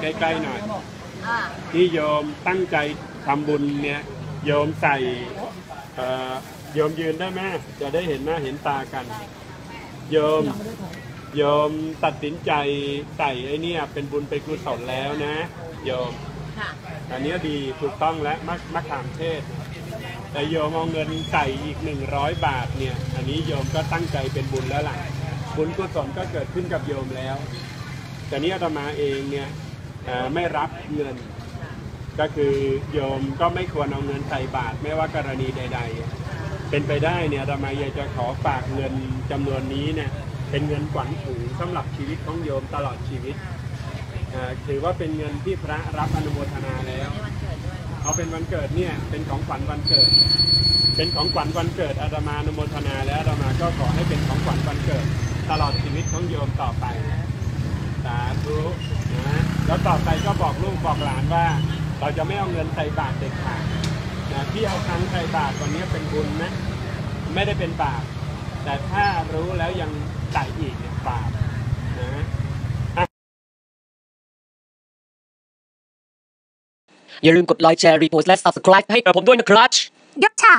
ใกล้ๆหน่อยอ่าที่โยมตั้งใจทำบุญเนี่ยโยมใส่เอ่อโยมยืนได้ไหมจะได้เห็นหน้าเห็นตากัน โยมโยมตัดสินใจใส่ไอ้เนี่ยเป็นบุญเป็นกุศลแล้วนะ โยมค่ะอันเนี้ยดีถูกต้องแล้วมะมะขามเทศ แต่โยมเอาเงินใส่อีก100บาทเนี่ย อันนี้โยมก็ตั้งใจเป็นบุญแล้วล่ะบุญกุศลก็เกิดขึ้นกับโยมแล้ว แต่เนี้อาตมาเองเนี่ยเอ่อ ไม่รับเงิน ก็คือโยมก็ไม่ควรเอาเงินใส่บาทไม่ว่ากรณีใด ๆ เป็นไปได้เนี่ยอาตมาอยากจะขอฝากเงินจำนวนนี้เนี่ยเป็นเงินขวัญถุงสำหรับชีวิตของโยมตลอดชีวิตเอ่อถือว่าเป็นเงินที่พระรับอนุโมทนาแล้วในวันเกิดด้วยเอาเป็นวันเกิดเนี่ยเป็นของขวัญวันเกิด เป็นของขวัญวันเกิดอาตมาอนุโมทนาแล้วอาตมาก็ขอให้เป็นของขวัญวันเกิด ตลอดชีวิตของโยมต่อไปสาธุนะ แล้วต่อไปก็บอกลูกบอกหลานว่า เราจะไม่เอาเงินใส่บาตรเด็ดขาดนะที่เอาครั้งใส่บาตรวันนี้เป็นบุญนะไม่ได้เป็นบาปแต่ถ้ารู้แล้วยังใส่อีกเนี่ยบาปนะอย่าลืมกดไลค์แชร์รีโพสต์และ Subscribe ให้กับผมด้วยนะครับยับช่า